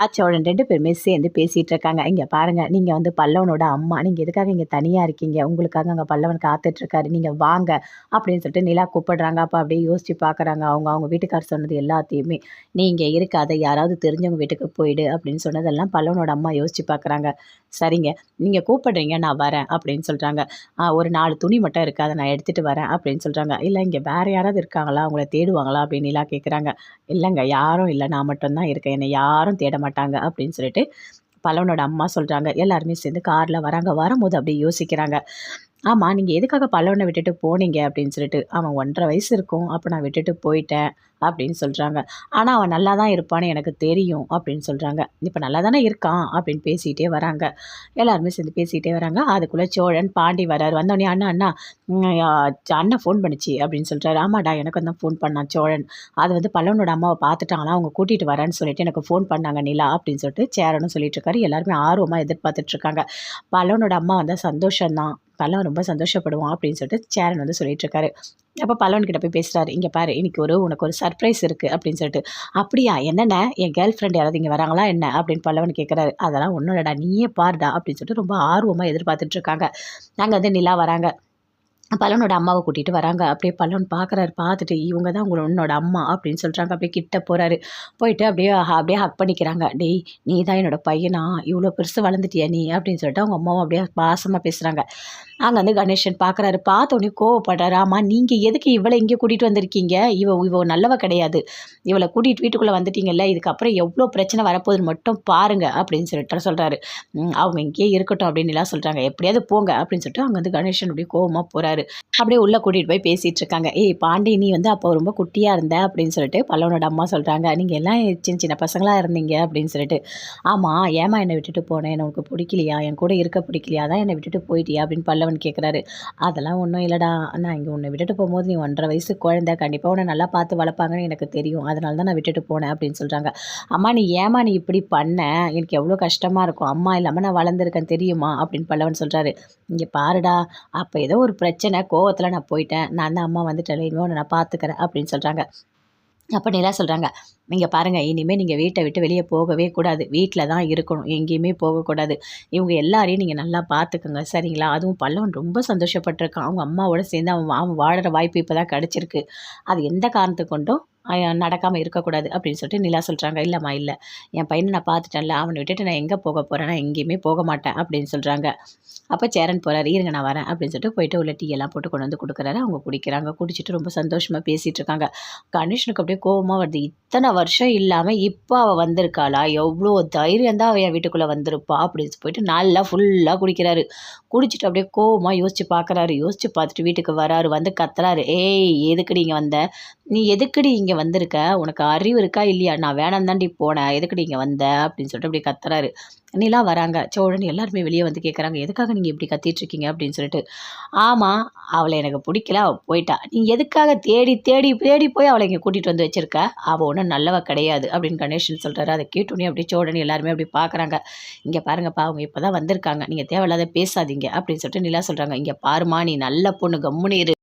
சோழன் ரெண்டு பேருமே சேர்ந்து பேசிகிட்டு இருக்காங்க இங்கே பாருங்கள் நீங்கள் வந்து பல்லவனோட அம்மா. நீங்கள் எதுக்காக இங்கே தனியாக இருக்கீங்க? உங்களுக்காக அங்கே பல்லவன் காத்துட்ருக்காரு. நீங்கள் வாங்க அப்படின்னு சொல்லிட்டு நிலா கூப்பிடுறாங்க. அப்போ அப்படியே யோசிச்சு பார்க்குறாங்க அவங்க அவங்க வீட்டுக்கார் சொன்னது எல்லாத்தையுமே. நீங்கள் இருக்காத யாராவது தெரிஞ்சவங்க வீட்டுக்கு போயிடு அப்படின்னு சொன்னதெல்லாம் பல்லவனோட அம்மா யோசிச்சு பார்க்குறாங்க சரிங்க நீங்கள் கூப்பிடுறீங்க நான் வரேன் அப்படின்னு சொல்கிறாங்க ஒரு நாலு துணி மட்டும் இருக்குது அதை நான் எடுத்துகிட்டு வரேன் அப்படின்னு சொல்கிறாங்க இல்லை இங்கே வேறு யாராவது இருக்காங்களா? அவங்கள தேடுவாங்களா? அப்படின்னு நிலா கேட்குறாங்க இல்லைங்க யாரும் இல்லை. நான் மட்டும்தான் இருக்கேன். என்னை யாரும் தேட மாட்டாங்க அப்படின்னு சொல்லிட்டு பலவனோட அம்மா சொல்கிறாங்க எல்லாருமே சேர்ந்து காரில் வராங்க. வரும்போது அப்படியே யோசிக்கிறாங்க. ஆமாம் நீங்கள் எதுக்காக பல்லவனை விட்டுட்டு போனீங்க அப்படின்னு சொல்லிட்டு அவன் ஒன்றரை வயசு இருக்கும் அப்போ நான் விட்டுட்டு போயிட்டேன் அப்படின்னு சொல்கிறாங்க ஆனால் அவன் நல்லா தான் இருப்பான்னு எனக்கு தெரியும் அப்படின்னு சொல்கிறாங்க இப்போ நல்லா தானே இருக்கான் அப்படின்னு பேசிகிட்டே வராங்க. எல்லாருமே சேர்ந்து பேசிகிட்டே வராங்க. அதுக்குள்ளே சோழன் பாண்டி வராரு. வந்தோடனே அண்ணா அண்ணா அண்ணன் ஃபோன் பண்ணிச்சு அப்படின்னு சொல்கிறாரு ஆமாடா எனக்கு தான் ஃபோன் பண்ணான் சோழன். அது வந்து பல்லவனோட அம்மாவை பார்த்துட்டாங்களா? அவங்க கூட்டிகிட்டு வரேன்னு சொல்லிட்டு எனக்கு ஃபோன் பண்ணாங்க நிலா அப்படின்னு சொல்லிட்டு சேரனும் சொல்லிட்டு இருக்காரு. எல்லாருமே ஆர்வமாக எதிர்பார்த்துட்ருக்காங்க பல்லவனோட அம்மா வந்தால் சந்தோஷம்தான். பல்லவன் ரொம்ப சந்தோஷப்படுவான் அப்படின்னு சொல்லிட்டு சேரன் வந்து சொல்லிட்டு இருக்காரு அப்போ பல்லவன் கிட்ட போய் பேசுகிறாரு இங்கே பாரு இன்னைக்கு ஒரு உனக்கு ஒரு சர்ப்ரைஸ் இருக்குது அப்படின்னு சொல்லிட்டு. அப்படியா என்னென்ன? என் கேர்ள் ஃப்ரெண்ட் யாராவது இங்கே வராங்களா என்ன? அப்படின்னு பல்லவன் கேட்குறாரு அதெல்லாம் ஒன்றும் இல்லைடா நீயே பாருடா அப்படின்னு சொல்லிட்டு ரொம்ப ஆர்வமாக எதிர்பார்த்துட்டு இருக்காங்க. நாங்கள் வந்து நிலா வராங்க. பலனோட அம்மாவை கூட்டிகிட்டு வராங்க. அப்படியே பலன் பார்க்குறாரு பார்த்துட்டு இவங்க தான் உங்களோட உன்னோட அம்மா அப்படின்னு சொல்கிறாங்க அப்படியே கிட்ட போகிறாரு போயிட்டு அப்படியே அப்படியே ஹக் பண்ணிக்கிறாங்க. டேய் நீ தான் என்னோட பையனா? இவ்வளோ பெருசு வளர்ந்துட்டியா நீ? அப்படின்னு சொல்லிட்டு அவங்க அம்மாவும் அப்படியே பாசமாக பேசுகிறாங்க அங்கே வந்து கணேசன் பார்க்குறாரு பார்த்தோன்னே கோவப்படுறாரு. ஆமாம் நீங்கள் எதுக்கு இவளை இங்கே கூட்டிகிட்டு வந்திருக்கீங்க? இவ இவ நல்லவ கிடையாது. இவளை கூட்டிகிட்டு வீட்டுக்குள்ளே வந்துட்டீங்கல்ல இதுக்கப்புறம் எவ்வளோ பிரச்சனை வரப்போகுதுன்னு மட்டும் பாருங்கள் அப்படின்னு சொல்லிட்டு சொல்கிறாரு அவங்க இங்கேயே இருக்கட்டும் அப்படின்னு எல்லாம் சொல்கிறாங்க எப்படியாவது போங்க அப்படின்னு சொல்லிட்டு அங்கே வந்து கணேசன் அப்படியே கோவமாக போகிறாரு அப்படியே உள்ளே கூட்டிகிட்டு போய் பேசிகிட்டு இருக்காங்க. ஏய் பாண்டி நீ வந்து அப்போ ரொம்ப குட்டியாக இருந்த அப்படின்னு சொல்லிட்டு பல்லவனோட அம்மா சொல்கிறாங்க நீங்கள் எல்லாம் சின்ன சின்ன பசங்களாக இருந்தீங்க அப்படின்னு சொல்லிட்டு. ஆமாம் ஏமா என்னை விட்டுட்டு போனேன் எனக்கு பிடிக்கலையா? என் கூட இருக்க பிடிக்கலையா? தான் என்னை விட்டுட்டு போயிட்டியா? அப்படின்னு பல்லவன் பல்லவன் கேட்குறாரு அதெல்லாம் ஒன்றும் இல்லைடா. நான் இங்கே உன்னை விட்டுட்டு போகும்போது நீ ஒன்றரை வயசு குழந்தை. கண்டிப்பாக உன்னை நல்லா பார்த்து வளர்ப்பாங்கன்னு எனக்கு தெரியும். அதனால தான் நான் விட்டுட்டு போனேன் அப்படின்னு சொல்கிறாங்க அம்மா நீ ஏமா நீ இப்படி பண்ண? எனக்கு எவ்வளோ கஷ்டமாக இருக்கும். அம்மா இல்லாமல் நான் வளர்ந்துருக்கேன் தெரியுமா? அப்படின்னு பல்லவன் சொல்கிறாரு இங்கே பாருடா. அப்போ ஏதோ ஒரு பிரச்சனை. கோவத்தில் நான் போயிட்டேன். நான் தான் அம்மா வந்துட்டேன் இனிமேல் நான் பார்த்துக்கிறேன் அப்படின்னு சொல்கிறாங்க அப்போ நிலா சொல்கிறாங்க நீங்கள் பாருங்கள் இனிமேல் நீங்கள் வீட்டை விட்டு வெளியே போகவே கூடாது. வீட்டில் தான் இருக்கணும். எங்கேயுமே போகக்கூடாது. இவங்க எல்லாரையும் நீங்கள் நல்லா பார்த்துக்கோங்க. சரிங்களா? அதுவும் பல்லவன் ரொம்ப சந்தோஷப்பட்டிருக்கான். அவங்க அம்மாவோட சேர்ந்து அவன் அவன் வாழற வாய்ப்பு இப்போ தான் கிடச்சிருக்கு. அது எந்த காரணத்தை கொண்டும் நடக்காமல் இருக்கக்கூடாது அப்படின்னு சொல்லிட்டு நிலா சொல்கிறாங்க இல்லைம்மா இல்லை. என் பையனை நான் பார்த்துட்டேன்ல. அவனை விட்டுட்டு நான் எங்கே போக போகிறேன்னா எங்கேயுமே போக மாட்டேன் அப்படின்னு சொல்கிறாங்க அப்போ சேரன் போகிறார் இருங்க நான் வரேன் அப்படின்னு சொல்லிட்டு போயிட்டு உள்ள டீ எல்லாம் போட்டு கொண்டு வந்து கொடுக்குறாரு. அவங்க குடிக்கிறாங்க. குடிச்சிட்டு ரொம்ப சந்தோஷமாக பேசிகிட்டு இருக்காங்க. கணேஷனுக்கு அப்படியே கோபமாக வருது. இத்தனை வருஷம் இல்லாமல் இப்போ அவள் வந்திருக்காளா? எவ்வளோ தைரியம் தான் அவள் என் வீட்டுக்குள்ளே வந்திருப்பா அப்படின்னு போயிட்டு நல்லா ஃபுல்லாக குடிக்கிறாரு. குடிச்சிட்டு அப்படியே கோவமாக யோசிச்சு பார்க்குறாரு யோசிச்சு பார்த்துட்டு வீட்டுக்கு வராரு வந்து கத்துறாரு. ஏய் எதுக்குடி இங்கே வந்த? நீ எதுக்குடி இங்கே வந்திருக்க? உனக்கு அறிவு இருக்கா இல்லையா? நான் வேணாம் தாண்டி போனேன். எதுக்குடி இங்கே வந்த? அப்படின்னு சொல்லிட்டு அப்படியே கத்துறாரு. நீலாம் வராங்க. சோழன் எல்லாருமே வெளியே வந்து கேட்குறாங்க எதுக்காக நீங்கள் இப்படி கத்திட்டுருக்கீங்க அப்படின்னு சொல்லிட்டு. ஆமாம் அவளை எனக்கு பிடிக்கல. அவள் போயிட்டா. நீ எதுக்காக தேடி தேடி தேடி போய் அவளை இங்கே கூட்டிகிட்டு வந்து வச்சுருக்க? அவள் ஒன்றும் நல்லவ கிடையாது. அப்படின்னு கணேஷன் சொல்கிறாரு அதை கேட்டோன்னே அப்படியே சோழன் எல்லாருமே அப்படி பார்க்குறாங்க இங்கே பாருங்கப்பா. அவங்க இப்போ தான் வந்திருக்காங்க. நீங்கள் தேவையில்லாத பேசாதீங்க. அப்படின்னு சொல்லிட்டு நிலா சொல்கிறாங்க இங்கே பாருமா நீ நல்ல பொண்ணு கம்முன்னு இரு.